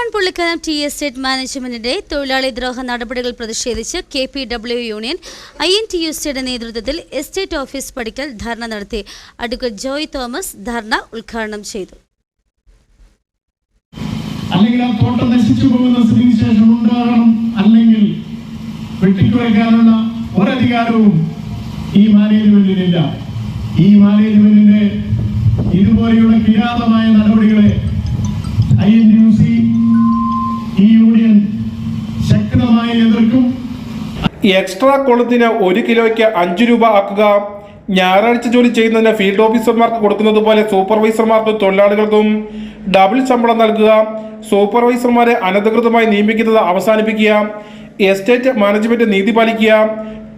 Vagamon പുള്ളിക്കരം T estate മാനേജ്മെന്റിന്റെ തൊഴിലാളി ദ്രോഹ നടപടികൾ പ്രതിഷേധിച്ച് K P W union I N T U സിയുടെ നേതൃത്വത്തിൽ എസ്റ്റേറ്റ് ഓഫീസ് പടിക്കൽ ധർണ നടത്തി. അഡ്വക്കേറ്റ് ജോയ് തോമസ് ധർണ ഉദ്ഘാടനം ചെയ്തു. അല്ലെങ്കിൽ ആ തോട്ടം നശിച്ചു പോകുന്ന സ്ഥിതിവിശേഷം ഉണ്ടാകണം. അല്ലെങ്കിൽ വെട്ടിക്കുറയ്ക്കാനുള്ള ഒരധികാരവും ഈ മാനേജ്മെന്റിനില്ല. ഈ മാനേജ്മെന്റിന്റെ ഇതുപോലെയുള്ള കിരാതമായ നടപടികളെ ഐ എൻ യു സി ഈ യൂണിയൻ ശക്തമായി എതിർക്കും എക്സ്ട്രാ കൊളുത്തിന് ഒരു കിലോയ്ക്ക് അഞ്ച് രൂപ ആക്കുക. ഞായറാഴ്ച ജോലി ചെയ്യുന്നതിന് ഫീൽഡ് ഓഫീസർമാർക്ക് കൊടുക്കുന്നത് പോലെ സൂപ്പർവൈസർമാർക്കും തൊഴിലാളികൾക്കും ഡബിൾ ശമ്പളം നൽകുക. സൂപ്പർവൈസർമാരെ അനധികൃതമായി നിയമിക്കുന്നത് അവസാനിപ്പിക്കുക. എസ്റ്റേറ്റ് മാനേജ്മെന്റ് നീതി പാലിക്കുക.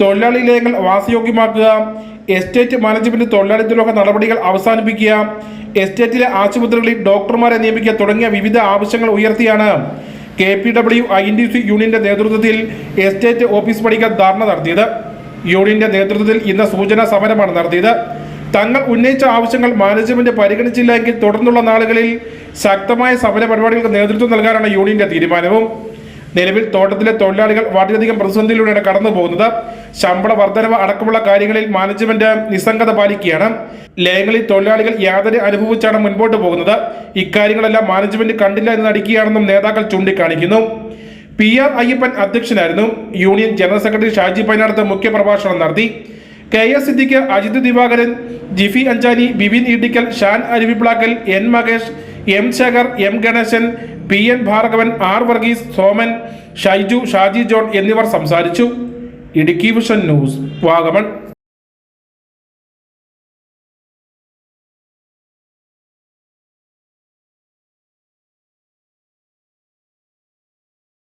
തൊഴിലാളി ലയങ്ങൾ വാസയോഗ്യമാക്കുക. എസ്റ്റേറ്റ് മാനേജ്മെന്റ് തൊഴിലാളി ദ്രോഹ നടപടികൾ അവസാനിപ്പിക്കുക. എസ്റ്റേറ്റിലെ ആശുപത്രികളിൽ ഡോക്ടർമാരെ നിയമിക്കുക തുടങ്ങിയ വിവിധ ആവശ്യങ്ങൾ ഉയർത്തിയാണ്. K P W I N D C യൂണിയന്റെ നേതൃത്വത്തിൽ എസ്റ്റേറ്റ് ഓഫീസ് പടിക്കൽ ധാരണ നടത്തിയത്. യൂണിയന്റെ നേതൃത്വത്തിൽ ഇന്ന് സൂചനാ സമരമാണ് നടത്തിയത്. തങ്ങൾ ഉന്നയിച്ച ആവശ്യങ്ങൾ മാനേജ്മെന്റ് പരിഗണിച്ചില്ലെങ്കിൽ തുടർന്നുള്ള നാളുകളിൽ ശക്തമായ സമര പരിപാടികൾക്ക് നേതൃത്വം നൽകാനാണ് യൂണിയന്റെ തീരുമാനവും. നിലവിൽ തോട്ടത്തിലെ തൊഴിലാളികൾ വളരെയധികം പ്രതിസന്ധിയിലൂടെയാണ് കടന്നു പോകുന്നത് ശമ്പള വർധനവ് അടക്കമുള്ള കാര്യങ്ങളിൽ മാനേജ്മെന്റ് നിസ്സംഗത പാലിക്കുകയാണ്. ലയങ്ങളിൽ തൊഴിലാളികൾ യാതൊരു അനുഭവിച്ചാണ് മുൻപോട്ട് പോകുന്നത്. ഇക്കാര്യങ്ങളെല്ലാം മാനേജ്മെന്റ് കണ്ടില്ല എന്ന് നടിക്കുകയാണെന്നും നേതാക്കൾ ചൂണ്ടിക്കാണിക്കുന്നു. പി ആർ അയ്യപ്പൻ അധ്യക്ഷനായിരുന്നു. Union general secretary Shaji Painadath മുഖ്യപ്രഭാഷണം നടത്തി. K S Siddique Ajith Divakaran Jifi Anchani Bibin Idikkal Shan Aruviplakkal N Makesh M Sekhar M Ganesan P N Bhargavan R Varghese Soman Shaiju Shaji John എന്നിവർ സംസാരിച്ചു. Idukki vision news Vagamon.